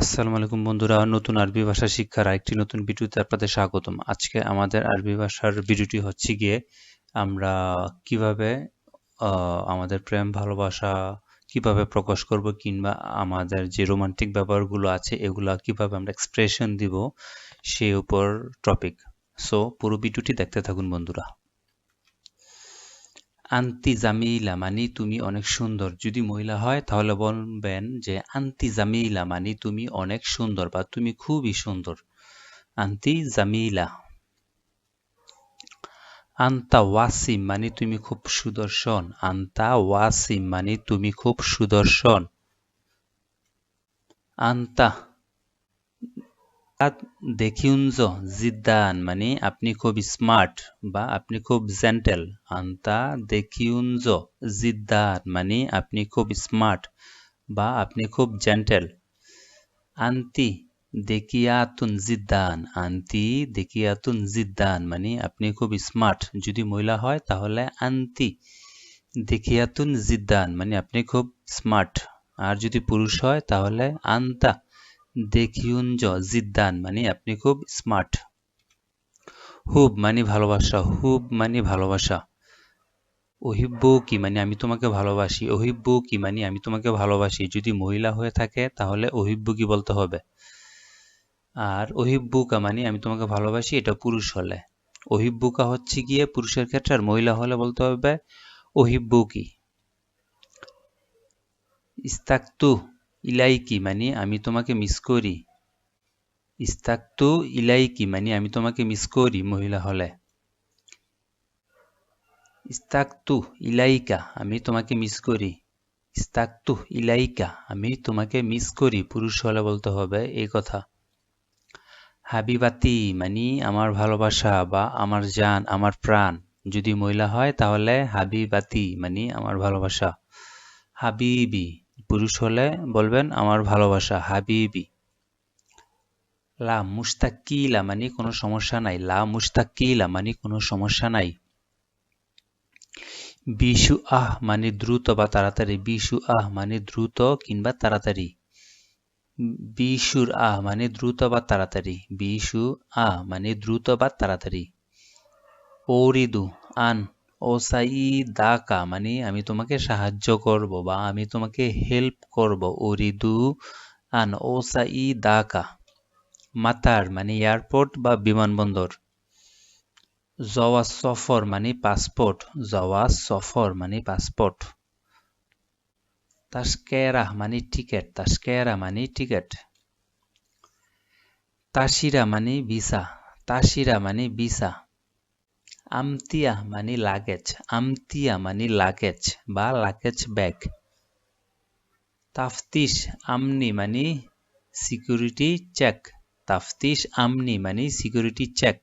আসসালামু আলাইকুম বন্ধুরা, নতুন আরবি ভাষা শিক্ষার আরেকটি নতুন ভিডিওতে আপনাদের স্বাগতম। আজকে আমাদের আরবি ভাষার ভিডিওটি হচ্ছে গিয়ে আমরা কীভাবে আমাদের প্রেম, ভালোবাসা কীভাবে প্রকাশ করব কিংবা আমাদের যে রোমান্টিক ব্যাপারগুলো আছে এগুলা কীভাবে আমরা এক্সপ্রেশন দিব সেই উপর টপিক সো পুরো ভিডিওটি দেখতে থাকুন বন্ধুরা। আন্তি জামিলা মানে তুমি অনেক সুন্দর। যদি মহিলা হয়, তাহলে বলবেন যে আন্তি জামিলা মানে তুমি অনেক সুন্দর বা তুমি খুবই সুন্দর। আন্তি জামিলা। আন্তা ওয়াসিম মানে তুমি খুব সুদর্শন। আন্তা ওয়াসিম মানে তুমি খুব সুদর্শন। আন্তা দেখিউনজ জিদ্দান মানে আপনি খুব স্মার্ট বা আপনি খুব জেন্টেল আন্তা দেখিউনজ জিদ্দান মানে আপনি খুব স্মার্ট বা আপনি খুব জেন্টেল আন্তি দেকিয়াতুন জিদ্দান, আন্তি দেকিয়াতুন জিদ্দান মানে আপনি খুব স্মার্ট যদি মহিলা হয়, তাহলে আন্তি দেখিয়াতুন জিদ্দান মানে আপনি খুব স্মার্ট আর যদি পুরুষ হয়, তাহলে আন্তা দেখিউনজ জিদ্দান মানে আপনি খুব স্মার্ট। হুব মানে ভালোবাসা, হুব মানে ভালোবাসা। ওহিব্বু কি মানে আমি তোমাকে ভালোবাসি ওহিব্বু কি মানে আমি তোমাকে ভালোবাসি। যদি মহিলা হয়ে থাকে তাহলে ওহিব্বু কি বলতে হবে? আর ওহিব্বুকা মানে আমি তোমাকে ভালোবাসি, এটা পুরুষ হলে। ওহিব্বুকা হচ্ছে গিয়ে পুরুষের ক্ষেত্রে আর মহিলা হলে বলতে হবে ওহিব্বু কি? ইস্তাকতু ইলাইকি মানে আমি তোমাকে মিস করি। ইস্তাকতু ইলাইকি মানে আমি তোমাকে মিস করি মহিলা হলে। ইস্তাকতু ইলাইকা, আমি তোমাকে মিস করি। ইস্তাকতু ইলাইকা, আমি তোমাকে মিস করি। পুরুষ হলে বলতে হবে এই কথা। হাবিবাতি মানে আমার ভালোবাসা বা আমার জান, আমার প্রাণ। যদি মহিলা হয় তাহলে হাবিবাতি মানে আমার ভালোবাসা। হাবিবি পুরুষ হলে বলবেন আমার ভালোবাসা হাবিবি। লা মুস্তাকিলা মানে কোনো সমস্যা নাই। লা মুস্তাকিলা মানে কোনো সমস্যা নাই। বিশু আহ মানে দ্রুত বা তাড়াতাড়ি। বিশু আহ মানে দ্রুত কিংবা তাড়াতাড়ি। বিশুর আহ মানে দ্রুত বা তাড়াতাড়ি। বিশু আহ মানে দ্রুত বা তাড়াতাড়ি। ওরিদু আন ও সাই দাকা মানে আমি তোমাকে সাহায্য করব বা আমি তোমাকে হেল্প করব ওরিদু আন, ও সাই দাকা। মাতার মানে এয়ারপোর্ট বা বিমানবন্দর। জওয়া সফর মানে পাসপোর্ট জওয়া সফর মানে পাসপোর্ট তাস্কেরা মানে টিকেট তাস্কেরা মানে টিকেট তাসিরা মানে ভিসা তাসিরা মানে ভিসা আমতিয়া মানে লাগেজ আমতিয়া মানে লাগেজ বা লাগেজ ব্যাগ তাফতিস আমনি মানে সিকিউরিটি চেক তাফতিস আমনি মানে সিকিউরিটি চেক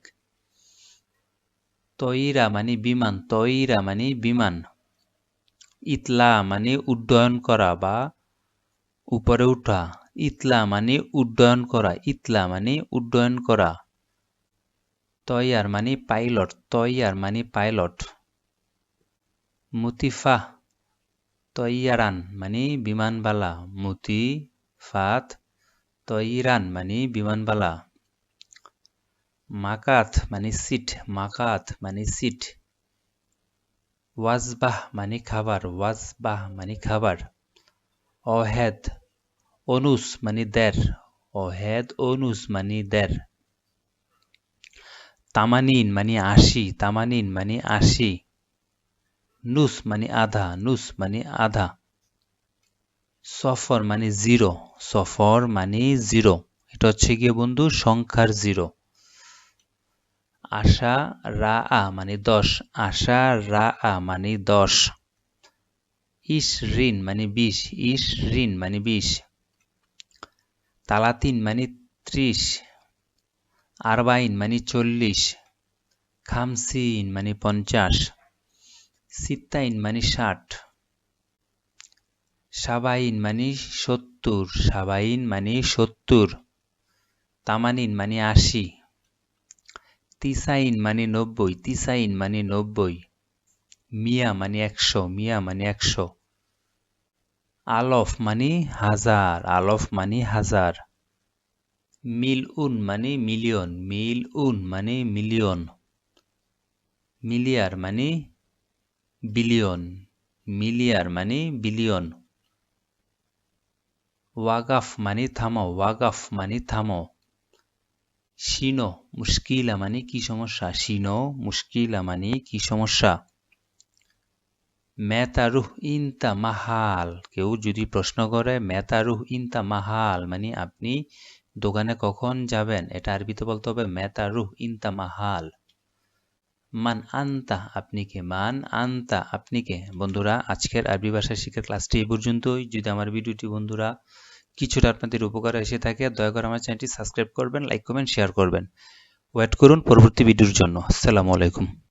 তৈরা মানে বিমান, তৈরা মানে বিমান। ইতলা মানে উড্ডয়ন করা বা উপরে উঠা। ইতলা মানে উড্ডয়ন করা, ইতলা মানে উড্ডয়ন করা। তৈয়ার মানে পাইলট তৈয়ার মানে পাইলট মুতিফা তৈয়ারান মানে বিমানবালা মুতিফাত তৈরান মানে বিমানবালা মাকাত মানে সিট মাকাত মানে সিট ওয়াজবাহ মানে খাবার ওয়াজবাহ মানে খাবার অহেদ অনুস মানে দের অহেদ অনুস মানে দের তামানিন মানে আশি, তামানিন মানে আশি, নুস মানে আধা, নুস মানে আধা, সফর মানে জিরো, সফর মানে জিরো, এটা হচ্ছে গিয়ে বন্ধু সংখ্যার জিরো। আশা রা আ মানে দশ, আশা রা আ মানে দশ ইস ঋণ মানে বিশ ইস ঋণ মানে বিশ, তালাতিন মানে ত্রিশ আরবাইন মানে চল্লিশ, খামসিন মানে পঞ্চাশ, সিত্তাইন মানে ষাট, সাবাইন মানে সত্তর, সাবাইন মানে সত্তর, তামানিন মানে আশি, তিসাইন মানে নব্বই, তিসাইন মানে নব্বই, মিয়া মানে একশো, মিয়া মানে একশো, আলফ মানে হাজার, আলফ মানে হাজার মিল উন মানে মিলিয়ন মিল উন মানে মিলিয়ন, মিলিয়ার মানে বিলিয়ন, মিলিয়ার মানে বিলিয়ন, ওয়াগাফ মানে থামাও, ওয়াগাফ মানে থামাও, শিনো, মুশকিলা মানে কি সমস্যা, শিনো, মুশকিলা মানে কি সমস্যা, মেতারুহ ইনতা মাহাল, কেউ যদি প্রশ্ন করে, মেতারুহ ইনতা মাহাল মানে আপনি দোকানে কখন যাবেন? এটা আরবিতে বলতে হবে মেতারুহ ইনতা মাহাল। মান আন্তা, আপনি কে? মান আন্তা, আপনি কে? বন্ধুরা, আজকের আরবি ভাষা শিক্ষার ক্লাসটি এই পর্যন্তই। যদি আমার ভিডিওটি বন্ধুরা কিছুটা আপনাদের উপকারে এসে থাকে, দয়া করে আমার চ্যানেলটি সাবস্ক্রাইব করবেন, লাইক করবেন শেয়ার করবেন। ওয়েট করুন পরবর্তী ভিডিওর জন্য। আসসালামু আলাইকুম।